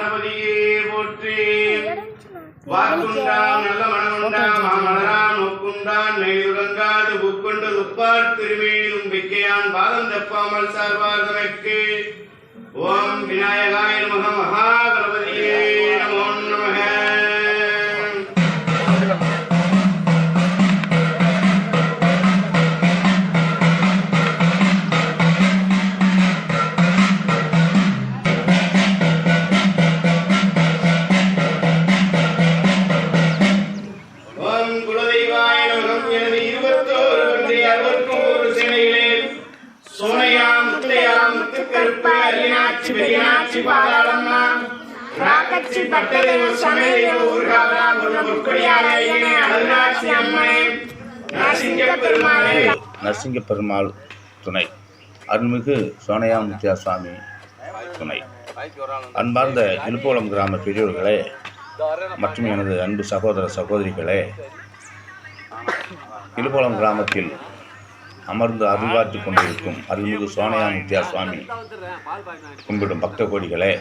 கணபதியே போற்றி. வாக்குண்டாம் நல்ல மனமுண்டாம் மாமலராம் நோக்குண்டான் மெய்யுறங்காது புக்கொண்டு துப்பார் திருமேலும் விக்கையான் பாதம் தப்பாமல் சார்வார் தமக்கு. ஓம் விநாயகாய நமக மகாகணபதியே நமோ முத்தையாம் பாதாளம்மா ராக்கச்சி பட்டதேவ அம்மனே நரசிங்க பெருமாளே நரசிங்க பெருமாள் துணை. அருள்மிகு சோனையா முத்தியா சுவாமி துணை. அன்பார்ந்த இழுப்போளம் கிராம பெரியோர்களே மற்றும் எனது அன்பு சகோதர சகோதரிகளே இழுப்போளம் கிராமத்தில் அமர்ந்து அருள்வாற்றி கொண்டிருக்கும் அருள்மிகு சோனையா முத்தியா சுவாமி கும்பிடும் பக்த கோடிகளே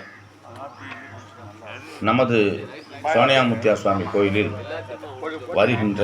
நமது சோனையா முத்தியா சுவாமி கோயிலில் வருகின்ற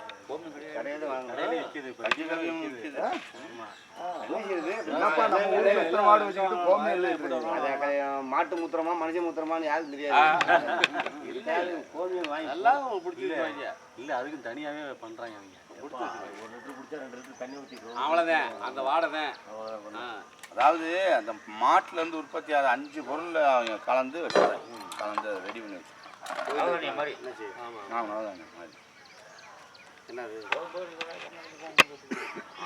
இல்லை இப்படி. மாட்டு மூத்திரமா மனுஷ மூத்திரமான்னு யாருக்கும் தெரியாது? வாங்கி இல்ல. அதுக்கு தனியாவே பண்றாங்க அவங்க. அவ்வளவுதான். அந்த வாடை தான். அதாவது அந்த மாட்டுலேருந்து உற்பத்தி ஆகிற அஞ்சு பொருள் அவங்க கலந்து கலந்து ரெடி பண்ணி வச்சுருக்காங்க மாதிரி. ஆமாம் மாதிரி என்னது?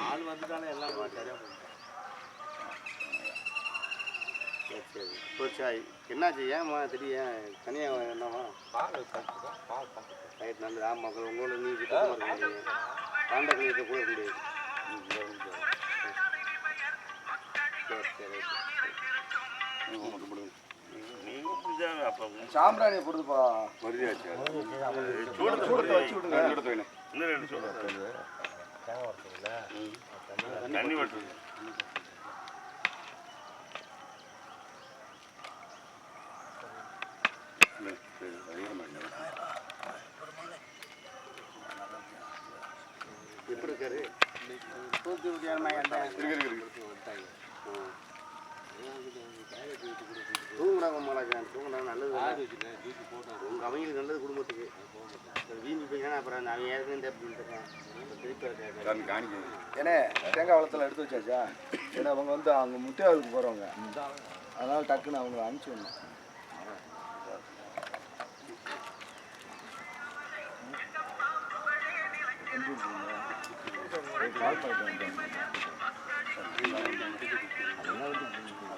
ஆள் வந்துட்டாலே எல்லாம் சரியா போகும். சரி சரி. சரி என்னாச்சு? ஏன்மா திடீர் ஏன்? தனியாக என்னவா ரைட் நல்லது. ஆமாம் அப்புறம் உங்களோட நீ கிட்ட இருக்க முடியாது. காண்டாக்ட் இருக்க கூட முடியாது. சரி, சரி. சரி சரி சாம்பிராணியை பொறுத்துப்பா. சூடத்தை வச்சு விடுங்க எப்படி இருக்காரு இருக்கு இருக்கு இருக்கு மாலாக்கான் தூங்குறாங்க நல்லது உங்க அவங்களுக்கு நல்லது குடும்பத்துக்கு. வீம்பு போய்க்கான அப்புறம் நான் ஏற்கனவே இந்த திருப்பி ஏன்னா தேங்காய் வளத்தில் எடுத்து வச்சாச்சா? ஏன்னா அவங்க வந்து அவங்க முட்டையாளுக்கு போகிறவங்க அதனால டக்குன்னு அவங்கள அனுப்பிச்சி விடணும். கால் பண்ணிட்டு வந்தேன்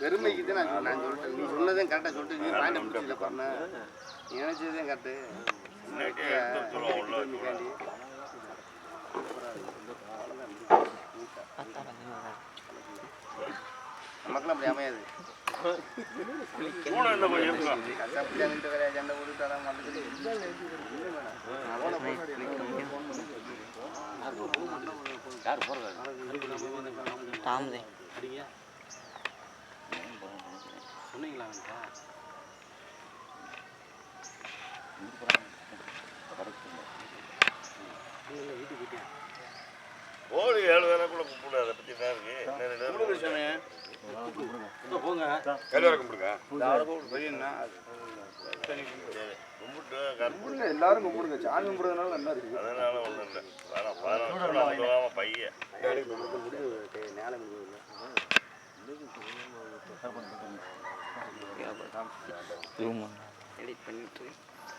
பெருமைக்கு தான் நான் நான் சொல்லிட்டேன். நீ சொன்னதையும் கரெக்டாக சொல்லிட்டு நீ பாயிண்ட் பிடிச்சல பாருண்ணா நீ நினைச்சதையும் கரெக்டு நமக்குலாம் அப்படி அமையாது. சண்டை போட்டு தரம் தாமதே. சொன்னீங்களா ஓடு ஏழு வேலைக்குள்ள கூப்பிடு அதை பத்தி என்ன இருக்கு? என்ன போங்க. கல்யாணம் கும்பிடுங்க. பெரியண்ணா கும்பிட்டு கும்பிடுங்க எல்லாரும் கும்பிடுங்க. சாமி கும்பிடுறதுனால என்ன இருக்கு. அதனால ஒண்ணும் இல்லை. வேணாம் பையன் எடிட் பண்ணிட்டு.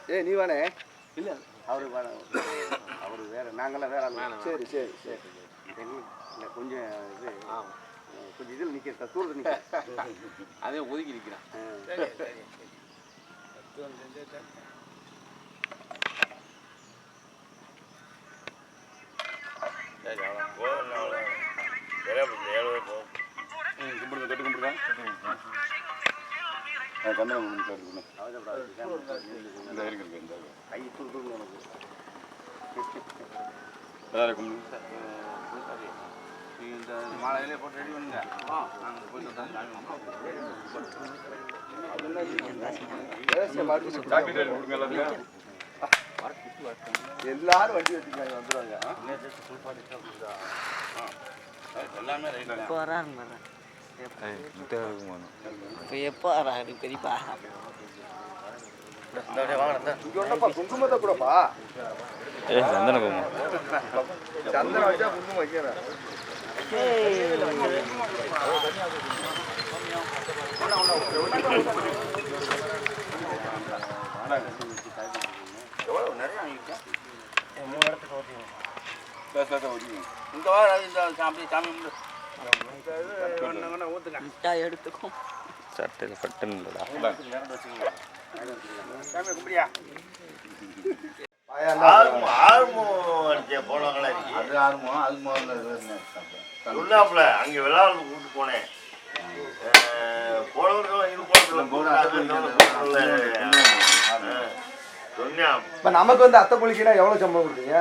ஏய் நீ வானே அவரு அவரு வேற நாங்களாம் வேற. சரி சரி சரி. இல்ல கொஞ்சம் இது கொஞ்சம் இதில் நிற்க தூரத்தில் நிற்க அதே ஒதுக்கி நிற்கிறான் கண்ணை கும்பிட்டு இந்த இருக்கு இருக்கு இந்த இருக்கு. கை துருக்குன்னு நீங்கள் இந்த மாலையிலே போட்டு ரெடி பண்ணுங்க. நாங்கள் போயிட்டு எல்லாரும் வண்டி வச்சுக்காங்க வந்துடுவாங்க எல்லாமே ரைட் இப்போ எப்போ வராரு பெரியப்பா இங்க ஒன்றப்பா குங்குமத்தை கூடப்பா சந்தனம் வச்சா குங்குமம் வைக்கிறேன் எவ்வளோ நிறைய வாங்கிட்டேன் பேச பேச ஒதுங்க இந்த வாரம் இந்த சாமி சாமி கும்பிடு முட்டா எடுத்துக்கும் சட்டையில் பட்டன் இல்லடா சொல்லாப்புல அங்க விளையாடு கூட்டு போனேன் இப்போ நமக்கு வந்து அத்தை குளிக்கினா எவ்வளோ சம்பளம் கொடுத்தீங்க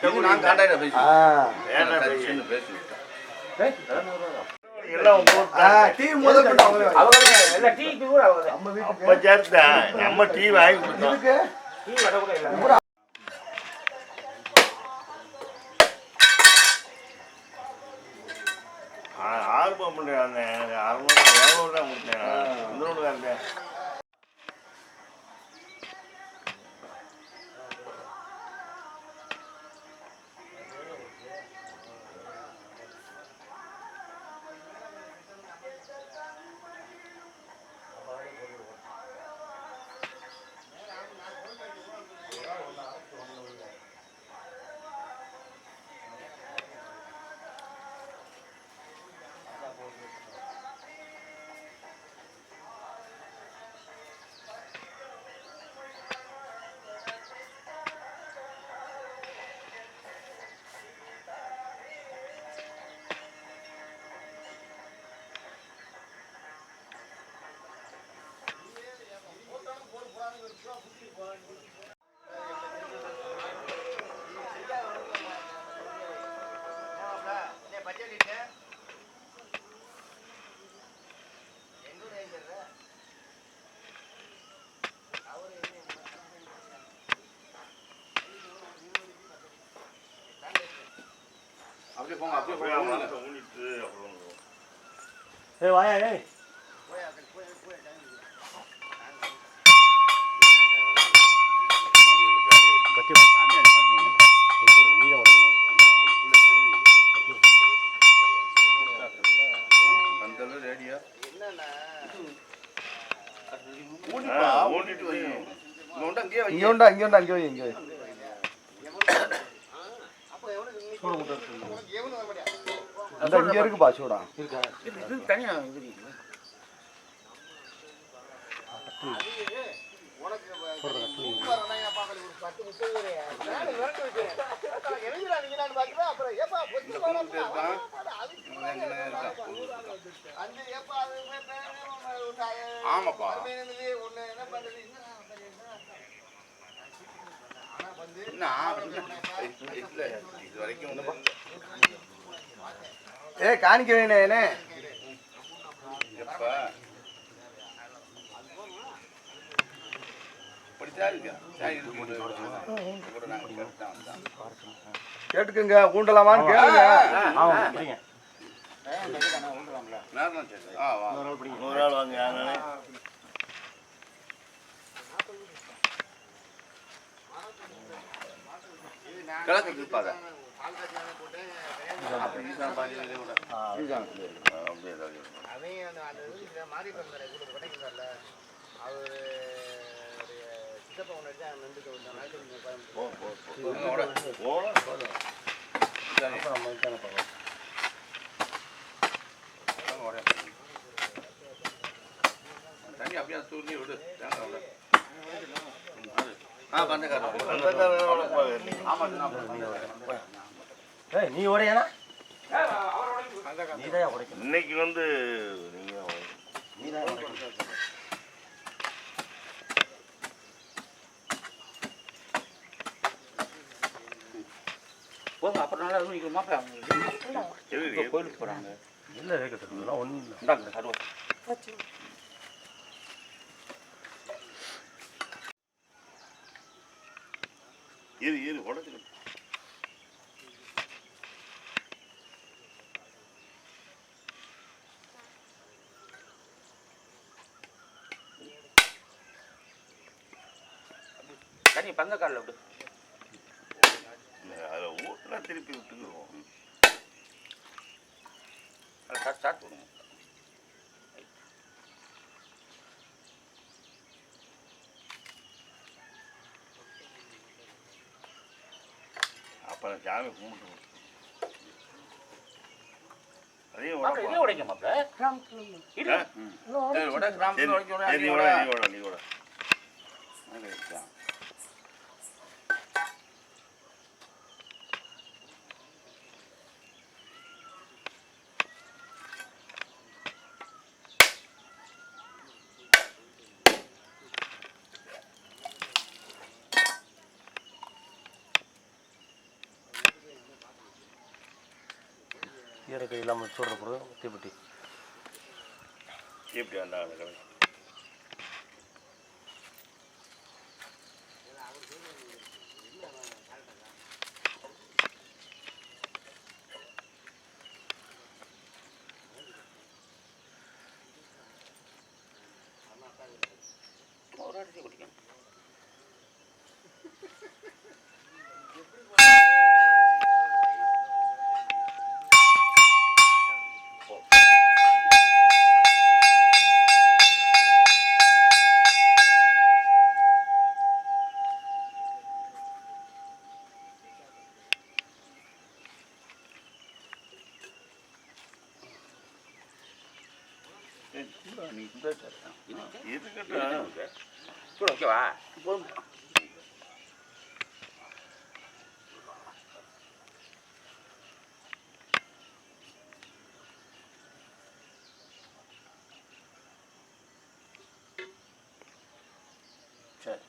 இது நான் காண்டாக்டா பேசி ஆ. நம்ம அப்ப டீ வாங்கி கொடுத்தோம் போங்க அப்படியே அப்படியே போங்க ஊனிட்டு அப்புறம் ஏய் வாயா ஏய் இங்க இங்கே உண்டா இங்கே உண்டா இங்கே வை இங்கே வை அந்த இங்கே இருக்குப்பா சூடா. ஆமாப்பா இது ஏ காணிக்க வேணே. கேட்டுக்குங்க ஊண்டலாமான்னு கேளுங்க. நூறு நாள் வாங்க அங்க ஓட. தண்ணி அப்படியே தூக்கி விடு. தேங்காய் விடு ஆ பந்தக்காரன் ஆமா ஏய் நீ உடையானா? இன்னைக்கு வந்து நீங்க போங்க அப்புறம் நல்லா இது மாப்பிள்ள கோயிலுக்கு போறாங்க. இல்லை இருக்கட்டும் இதெல்லாம் ஒன்றும் இல்லை. இந்தாங்க கருவா இரு இரு உடச்சுக்கிட்டு தண்ணி பந்தக்காலில் விடு. அதில் ஊட்டினா திருப்பி விட்டுக்குவோம் அதை ஸ்டார்ட் ஸ்டார்ட் சாமி கும்பிட்டு இதே? உடப்பா. உடைக்க மாப்பிள்ள கிராமத்தில் உடைக்க உட சரி, நீ அங்கே உட, உட நீ உட, நீ உட. அங்கே வைக்கலாம். இயற்கை இல்லாமல் சூடுற பொழுது தீப்பெட்டி. எப்படி அந்த ஆளு கிடக்கு? ஒரு அடிச்சு குடிக்கணும் சரி, சூடா, நீ சுடா சார். இருக்கட்டும் கூட ஓகேவா போதும் சரி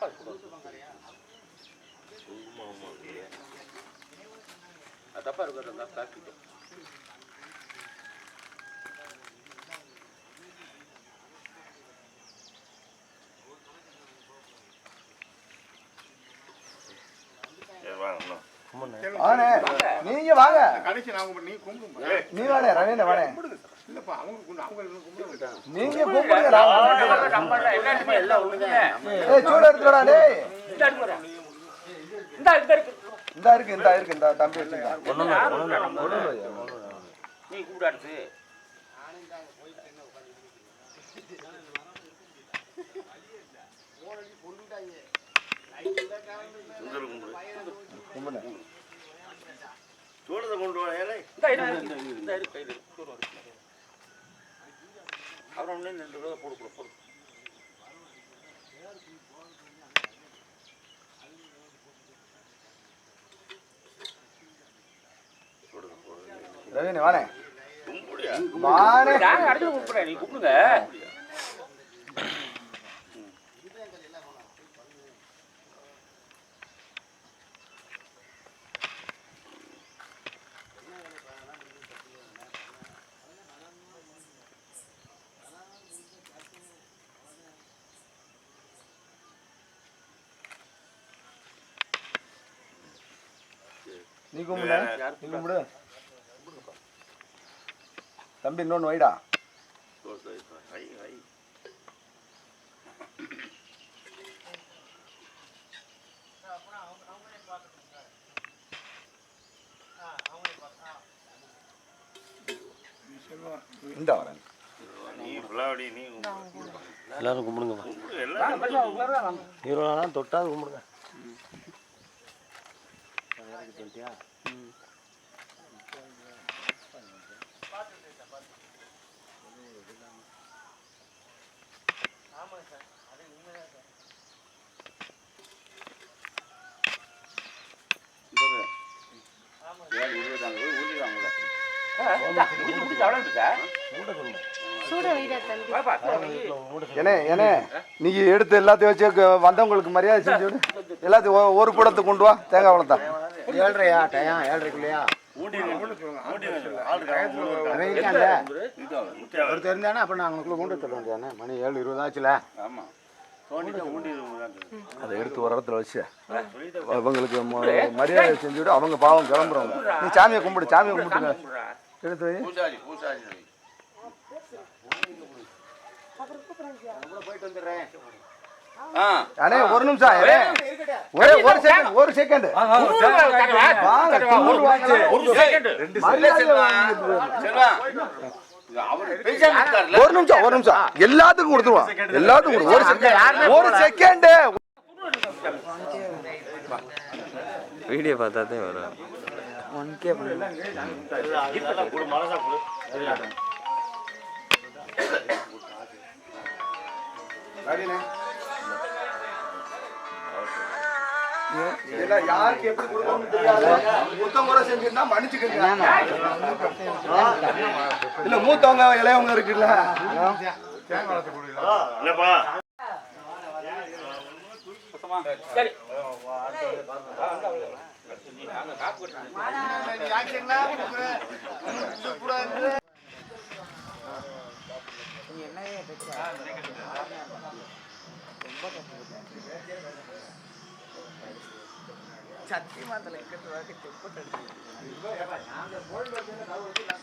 அது தப்பா இன்னும். வாணே நீங்க வாங்க. கடைசி நான் கும்பிடு, நீ கும்பிடு நீ வாணே ரவீந்திர வாணே நீங்க இந்த இருக்கு இந்த இருக்கு இந்த தம்பி நீ. கும்பிடு சூடத்தை கொண்டு வா ஏலே இந்த இருக்கு இந்த இருக்கு கையில் இருக்கு தூரம் இருக்கு அப்புறம் ரெண்டு ரூபா போடு போடு போடு. கும்பிடியா வாணே நாங்க அடுத்து கூப்பிடுறேன் நீ கூப்பிடுங்க நீ கும்பிடு தம்பி இன்னொன்னு வைடா. இந்த வரேன். எல்லாரும் கும்பிடுங்க ஹீரோலாம் தொட்டாது கும்பிடுங்க. ஏனே ஏனே நீ எடுத்து எல்லாத்தையும் வச்சு வந்தவங்களுக்கு மரியாதை செஞ்சு எல்லாத்தையும் ஒரு கூடத்தை கொண்டு வா தேங்காய் வளர்த்தா. ஏழ்ரையா டயம் ஏழ்ரைக்குள்ளையா? ஒரு தெரிஞ்சானே அப்போ நான் அவங்களுக்குள்ள கொண்டு சொல்ல வேண்டியானே மணி ஏழு இருபது ஆச்சுல. அதை எடுத்து ஒரு இடத்துல வச்சு. அவங்களுக்கு மரியாதை செஞ்சு விடு அவங்க பாவம் கிளம்புறவங்க நீ சாமியை கும்பிடு சாமியை கும்பிட்டுங்க. எடுத்து வை. அண்ணே ஒரு நிமிஷம். ஒரே ஒரு செகண்ட் ஒரு செகண்ட். ஒரு செகண்ட் ஒரு நிமிஷம் ஒரு நிமிஷம். எல்லாத்துக்கும் கொடுத்துருவான் எல்லாத்துக்கும். ஒரு செகண்ட் ஒரு செகண்ட் வீடியோ பார்த்தா தான் வரும். கொடு மனசா கொடு இதெல்லாம் யாருக்கு எப்படி கொடுக்கணும்னு தெரியாது. மூத்த முறை செஞ்சிருந்தா மன்னிச்சுக்கங்க இல்ல மூத்தவங்க இளையவங்க இருக்குல்ல. இல்லப்பா சரி.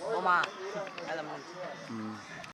போமா அதை முடிச்சு.